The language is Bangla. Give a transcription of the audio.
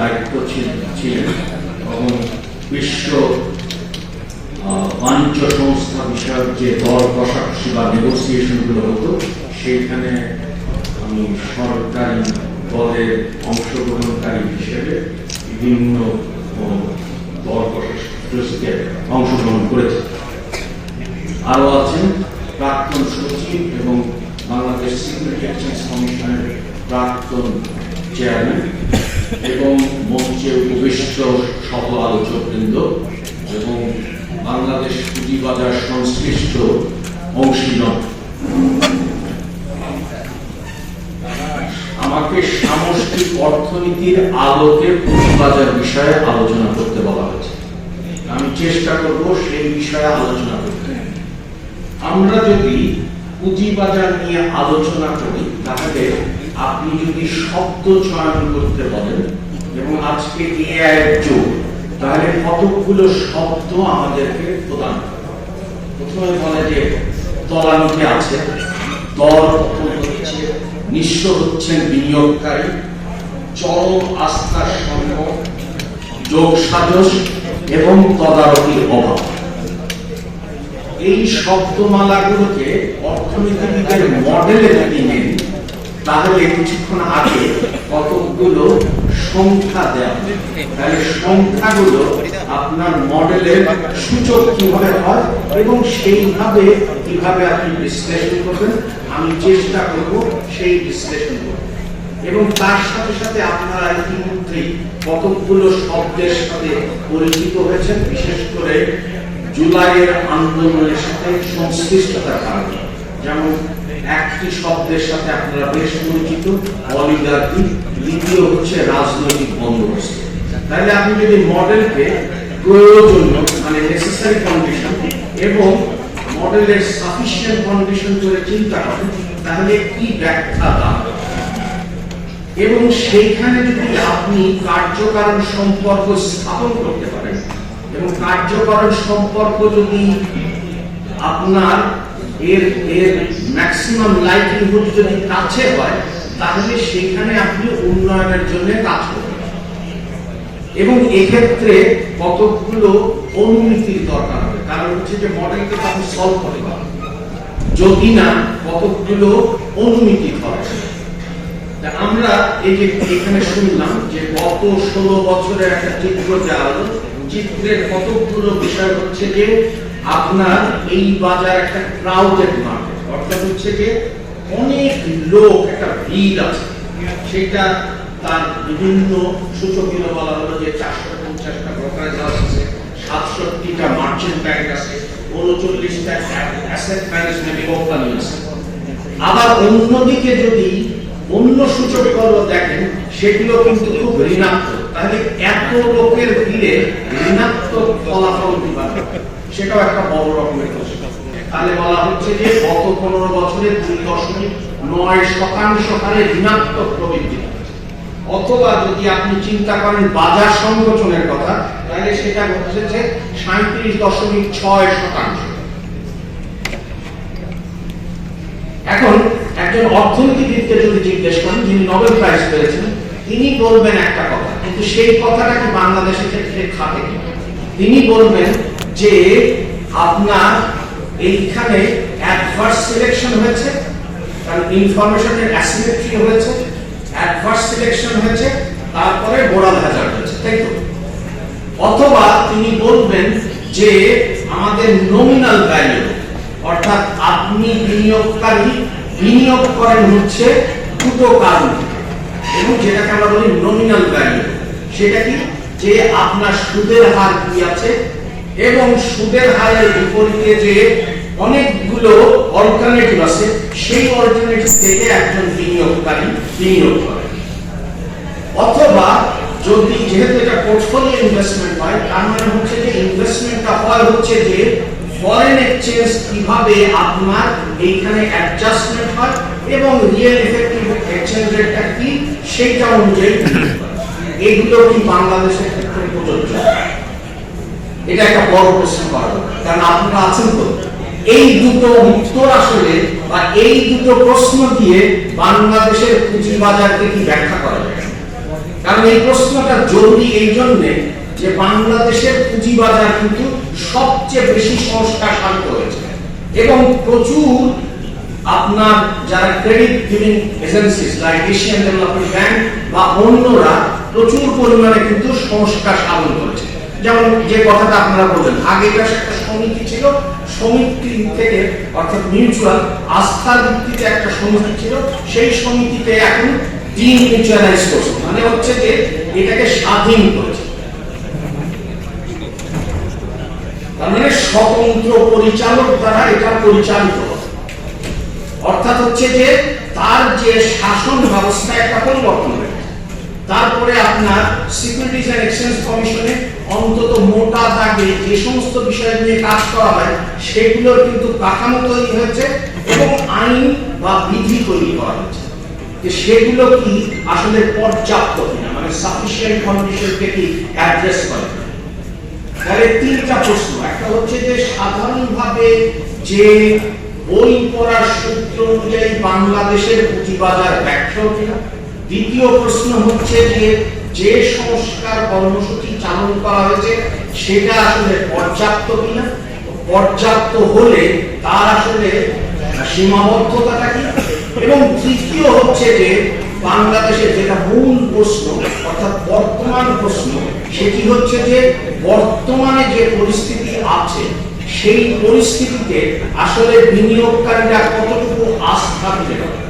দায়িত্ব ছিল- ছিলেন। এবং বিশ্ব বাণিজ্য সংস্থা বিষয়ক যে দর কষাকষি বা নেগোসিয়েশনগুলো হতো, সেইখানে আমি সরকারি দলের অংশগ্রহণকারী হিসেবে বিভিন্ন দর কষাকষিতে অংশগ্রহণ করেছি। আরও আছেন প্রাক্তন সচিব এবং বাংলাদেশ সিকিউরিটি এক্সচেঞ্জ কমিশনের প্রাক্তন চেয়ারম্যান এবং মঞ্চে উপবিষ্ট সহ আলোচকবৃন্দ এবং বাংলাদেশ পুঁজিবাজার সংশ্লিষ্ট অংশীজন। আমাকে সামষ্টিক অর্থনীতির আলোকে পুঁজিবাজার বিষয়ে আলোচনা করতে বলা হয়েছে। আমি চেষ্টা করব সেই বিষয়ে আলোচনা করতে। আমরা যদি পুঁজিবাজার নিয়ে আলোচনা করি, তাহলে আপনি যদি শব্দ চয়ন করতে বলেন এবং আজকে এআই যুগ, তাহলে কতগুলো শব্দ আমাদেরকে প্রদান প্রথমে বলে যে, তলানিতে আছে দর হচ্ছে, নিঃস্ব হচ্ছেন বিনিয়োগকারী, চরম আস্থার সঙ্গ যোগ সাজস এবং তদারকির অভাব। এই শব্দমালাগুলোকে অর্থনীতিবিদের মডেলে নেন তাহলে কিছুক্ষণ আগে কতগুলো সংখ্যা দেওয়া তাহলে সংখ্যাগুলো আপনার মডেলের সূচক কীভাবে হয় এবং সেইভাবে কীভাবে আপনি বিশ্লেষণ করবেন? আমি চেষ্টা করব সেই বিশ্লেষণ করতে। এবং তার সাথে সাথে আপনারা ইতিমধ্যেই কতগুলো শব্দের সাথে পরিচিত হয়েছেন, বিশেষ করে জুলাইয়ের আন্দোলনের সাথে সংশ্লিষ্টতার কারণে। যেমন একটি শব্দের সাথে আপনারা বেশ পরিচিত। অলিগার্কি, দ্বিতীয় হচ্ছে রাজনৈতিক বন্দোবস্ত। তাহলে আপনি যদি মডেলকে প্রয়োজনীয় মানে নেসেসারি কন্ডিশন এবং মডেলের সাফিসিয়েন্ট কন্ডিশন করে চিন্তা করেন, তাহলে কি ব্যাখ্যা দাঁড়াবে এবং সেইখানে যদি আপনি কার্যকারণ সম্পর্ক স্থাপন করতে পারেন, এবং কার্যকারণ সম্পর্ক যদি আপনার এর এর ম্যাক্সিমাম লাইভলিহুড যদি কাছে হয়, তাহলে সেখানে আপনি উন্নয়নের জন্য কাজ করবেন। এবং এক্ষেত্রে কতগুলো অনুমিতির দরকার হবে? কারণ হচ্ছে যে আপনি সলভ করতে যদি না, কতগুলো অনুমিতি তা আমরা এই যে এখানে শুনলাম যে গত ষোলো বছরের একটা চিত্র দেওয়া হলো। চিত্রের কতগুলো বিষয় হচ্ছে যে আপনার এই বাজার একটা ক্রাউডেড মার্কেট অর্থাৎ হচ্ছে যে অনেক লোক একটা ভিড় আছে। সেটা তার বিভিন্ন সূচকীয় বলা হলো যে চারশো পঞ্চাশটা ব্রোকারেজ হাউস আছে, সাতষট্টিটা মার্চেন্ট ব্যাংক আছে, উনচল্লিশটা অ্যাসেট ম্যানেজমেন্ট কোম্পানি আছে। আবার অন্যদিকে যদি অন্য সূচকগুলো দেখেন, সেগুলো কিন্তু খুব ঋণাত্মক। তাহলে এত লোকের ভিড়ে ঋণাত্মক ফলাফল কীভাবে সেটাও একটা বড় রকমের তাহলে বলা হচ্ছে যে গত পনেরো বছরে দুই দশমিক নয় শতাংশ হারে ঋণাত্মক প্রবৃদ্ধি অথবা যদি আপনি চিন্তা করেন বাজার সংগঠনের কথা, তাহলে সেটা ঘটেছে সাঁত্রিশ দশমিক ছয় শতাংশ। এখন একজন অর্থনীতিবিদকে যদি জিজ্ঞেস করেন, যিনি নোবেল প্রাইজ পেয়েছেন, তিনি বলবেন একটা কথা, কিন্তু সেই কথাটা কি বাংলাদেশের ক্ষেত্রে খাটে তিনি বলবেন যে আপনার এইখানে অ্যাডভার্স সিলেকশন হয়েছে কারণ ইনফরমেশনের অ্যাসিমেট্রি হয়েছে অ্যাডভার্স সিলেকশন হয়েছে, তারপরে মোরাল হ্যাজার্ড হয়েছে, তাই তো? অথবা তিনি বলবেন যে আমাদের নমিনাল ভ্যালু অর্থাৎ আপনি বিনিয়োগকারী, বিনিয়োগ করেন হচ্ছে দুটো কারণ। এবং যেটাকে আমরা বলি নমিনাল ভ্যালু সেটা কি? যে আপনার সুদের হার কি আছে এবং সুদের হারের বিপরীতে যে অনেকগুলো অল্টারনেটিভ আছে, সেই অল্টারনেটিভ থেকে একজন বিনিয়োগকারী বিনিয়োগ করে। অথবা যদি যেহেতু এটা পোর্টফোলিও ইনভেস্টমেন্ট হয়, তার মানে হচ্ছে যে ইনভেস্টমেন্টটা হয় হচ্ছে যে ফরেন এক্সচেঞ্জ কীভাবে আপনার এইখানে অ্যাডজাস্টমেন্ট হয় এবং রিয়েল ইফেক্টিভ এক্সচেঞ্জ রেটটা কি, সেইটা অনুযায়ী এইগুলো কি বাংলাদেশের ক্ষেত্রে প্রযোজ্য এটা একটা বড় প্রশ্ন করা কারণ আপনারা আছেন তো। এই দুটো উত্তর আসলে বা এই দুটো প্রশ্ন দিয়ে বাংলাদেশের পুঁজিবাজারকে কি ব্যাখ্যা করা যায়? কারণ এই প্রশ্নটা জরুরি এই জন্যে যে বাংলাদেশের পুঁজিবাজার কিন্তু সবচেয়ে বেশি সংস্কার সাধিত হয়েছে। এবং প্রচুর আপনার যারা credit giving agencies like Asian development bank বা অন্যরা প্রচুর পরিমাণে কিন্তু সংস্কার সাধন করেছে। যেমন যে কথাটা আপনারা বললেন, আগে এটা একটা সমিতি ছিল, সমিতি থেকে, অর্থাৎ মিউচুয়াল আস্থার ভিত্তিতে একটা সমিতি ছিল, সেই সমিতিতে এখন ডিমিউচুয়ালাইজ করছে। মানে হচ্ছে যে এটাকে স্বাধীন করেছে। তার মানে স্বতন্ত্র পরিচালক দ্বারা এটা পরিচালিত। অর্থাৎ হচ্ছে যে তার যে শাসন ব্যবস্থা একটা পরিবর্তন হয়েছে তারপরে আপনার সিকিউরিটিজ অ্যান্ড এক্সচেঞ্জ কমিশনে অন্তত মোটা দাগে যে সমস্ত বিষয় নিয়ে কাজ করা হয়, সেগুলোর কিন্তু কাঠামো তৈরি হয়েছে এবং আইন বা বিধি তৈরি করা হয়েছে। যে সেগুলো কি আসলে পর্যাপ্ত কিনা মানে সাফিসিয়েন্ট কন্ডিশনকে কি অ্যাড্রেস করে তাহলে তিনটা প্রশ্ন। একটা হচ্ছে যে, সাধারণভাবে যে বই পড়ার সূত্র অনুযায়ী বাংলাদেশের পুঁজিবাজার ব্যর্থ কিনা দ্বিতীয় প্রশ্ন হচ্ছে যে যে সংস্কার কর্মসূচি চালন করা হয়েছে, সেটা আসলে পর্যাপ্ত কিনা? পর্যাপ্ত হলে তার আসলে সীমাবদ্ধতাটা কি? এবং তৃতীয় হচ্ছে যে বাংলাদেশের যেটা মূল প্রশ্ন, অর্থাৎ বর্তমান প্রশ্ন, সেটি হচ্ছে যে, বর্তমানে যে পরিস্থিতি আছে, সেই পরিস্থিতিতে আসলে বিনিয়োগকারীরা কতটুকু আস্থা দিতে পারে